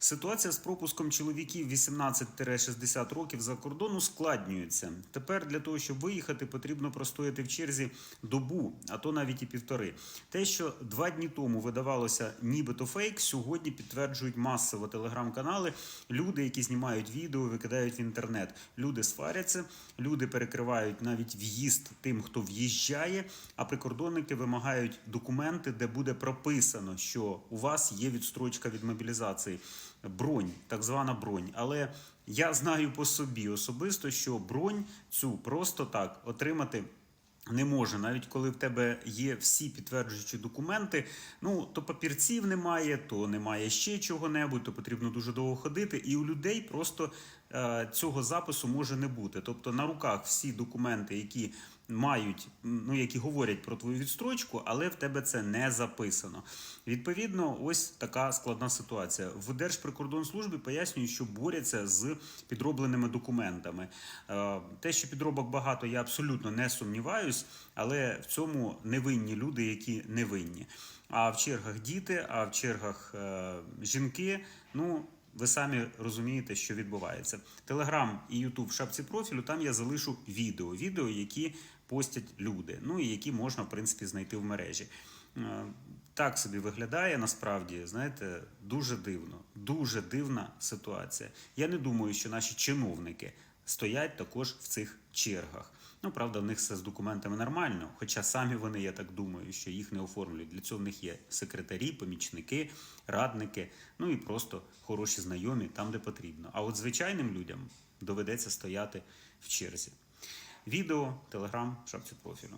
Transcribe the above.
Ситуація з пропуском чоловіків 18-60 років за кордон ускладнюється. Тепер для того, щоб виїхати, потрібно простояти в черзі добу, а то навіть і півтори. Те, що два дні тому видавалося нібито фейк, сьогодні підтверджують масово телеграм-канали. Люди, які знімають відео, викидають в інтернет. Люди сваряться, люди перекривають навіть в'їзд тим, хто в'їжджає. А прикордонники вимагають документи, де буде прописано, що у вас є відстрочка від мобілізації. Бронь, так звана бронь. Але я знаю по собі особисто, що бронь цю просто так отримати. Не може, навіть коли в тебе є всі підтверджуючі документи, ну то папірців немає, то немає ще чого-небудь, то потрібно дуже довго ходити. І у людей просто цього запису може не бути. Тобто на руках всі документи, які мають, ну які говорять про твою відстрочку, але в тебе це не записано. Відповідно, ось така складна ситуація. В Держприкордонслужбі пояснюють, що борються з підробленими документами. Е, Те, що підробок багато, я абсолютно не сумніваюсь, але в цьому невинні люди, які невинні. А в чергах діти, а в чергах е, жінки. Ну ви самі розумієте, що відбувається. Телеграм і Ютуб в шапці профілю. Там я залишу відео, відео, які постять люди, ну і які можна в принципі знайти в мережі. Е, Так собі виглядає насправді, знаєте, дуже дивно, дуже дивна ситуація. Я не думаю, що наші чиновники стоять також в цих чергах. Ну, правда, в них все з документами нормально, хоча самі вони, я так думаю, що їх не оформлюють. Для цього в них є секретарі, помічники, радники, ну і просто хороші знайомі там, де потрібно. А от звичайним людям доведеться стояти в черзі. Відео, телеграм, шапці профілю.